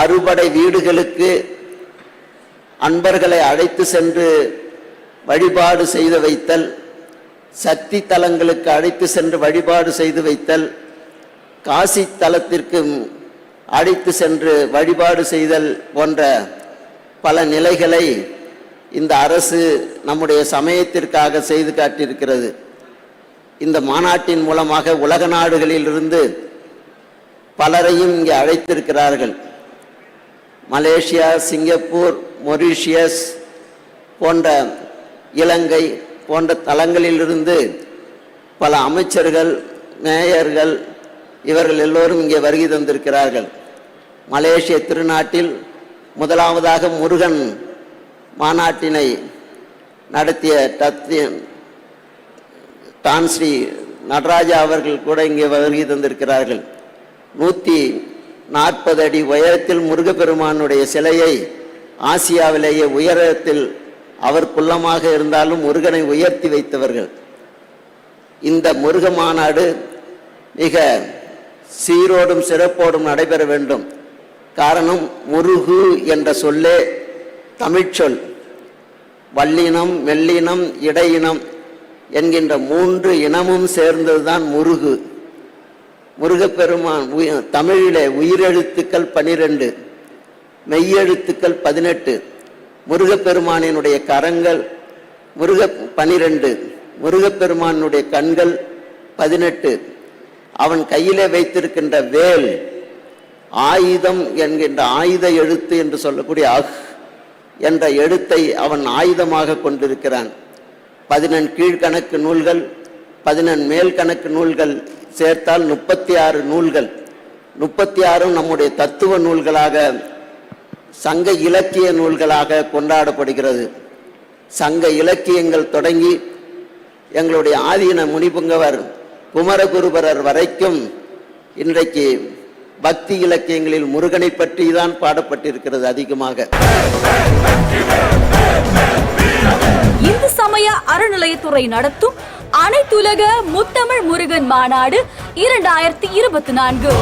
அறுபடை வீடுகளுக்கு அன்பர்களை அழைத்து சென்று வழிபாடு செய்து வைத்தல் சக்தி தலங்களுக்கு அழைத்து சென்று வழிபாடு செய்து வைத்தல் காசி தலத்திற்கு அழைத்து சென்று வழிபாடு செய்தல் போன்ற பல நிலைகளை இந்த அரசு நம்முடைய சமயத்திற்காக செய்து காட்டியிருக்கிறது. இந்த மாநாட்டின் மூலமாக உலக நாடுகளிலிருந்து பலரையும் இங்கே அழைத்திருக்கிறார்கள். மலேசியா சிங்கப்பூர் மொரீஷியஸ் போன்ற இலங்கை போன்ற தலங்களிலிருந்து பல அமைச்சர்கள் மேயர்கள் இவர்கள் எல்லோரும் இங்கே வருகை தந்திருக்கிறார்கள். மலேசிய திருநாட்டில் முதலாவதாக முருகன் மாநாட்டினை நடத்திய டத்தியன் டான்ஸ்ரீ நடராஜா அவர்கள் கூட இங்கே வருகை தந்திருக்கிறார்கள். நூற்றி நாற்பது அடி உயரத்தில் முருகப்பெருமானுடைய சிலையை ஆசியாவிலேயே உயரத்தில் அவர் குள்ளமாக இருந்தாலும் முருகனை உயர்த்தி வைத்தவர்கள். இந்த முருக மாநாடு மிக சீரோடும் சிறப்போடும் நடைபெற வேண்டும். காரணம் முருகு என்ற சொல்லே தமிழ்ச்சொல் வல்லினம் மெல்லினம் இடையினம் என்கின்ற மூன்று இனமும் சேர்ந்ததுதான் முருகு. முருகப்பெருமான் தமிழிலே உயிரெழுத்துக்கள் பனிரெண்டு மெய்யெழுத்துக்கள் பதினெட்டு முருகப்பெருமானினுடைய கரங்கள் முருக பனிரெண்டு முருகப்பெருமானுடைய கண்கள் பதினெட்டு. அவன் கையிலே வைத்திருக்கின்ற வேல் ஆயுதம் என்கின்ற ஆயுத எழுத்து என்று சொல்லக்கூடிய அஹ் என்ற எழுத்தை அவன் ஆயுதமாக கொண்டிருக்கிறான். பதினெண் கீழ்கணக்கு நூல்கள் பதினெண் மேல் கணக்கு நூல்கள் சேர்த்தால் முப்பத்தி ஆறு நூல்கள். முப்பத்தி ஆறும் நம்முடைய தத்துவ நூல்களாக சங்க இலக்கிய நூல்களாக கொண்டாடப்படுகிறது. சங்க இலக்கியங்கள் தொடங்கி எங்களுடைய ஆதீன முனிபுங்கவர் குமரகுருபரர் வரைக்கும் இன்றைக்கு பக்தி இலக்கியங்களில் முருகனை பற்றி தான் பாடப்பட்டிருக்கிறது அதிகமாக. இந்து சமய அறநிலையத்துறை நடத்தும் அனைத்துலக முத்தமிழ் முருகன் மாநாடு இரண்டாயிரத்தி இருபத்தி நான்கு.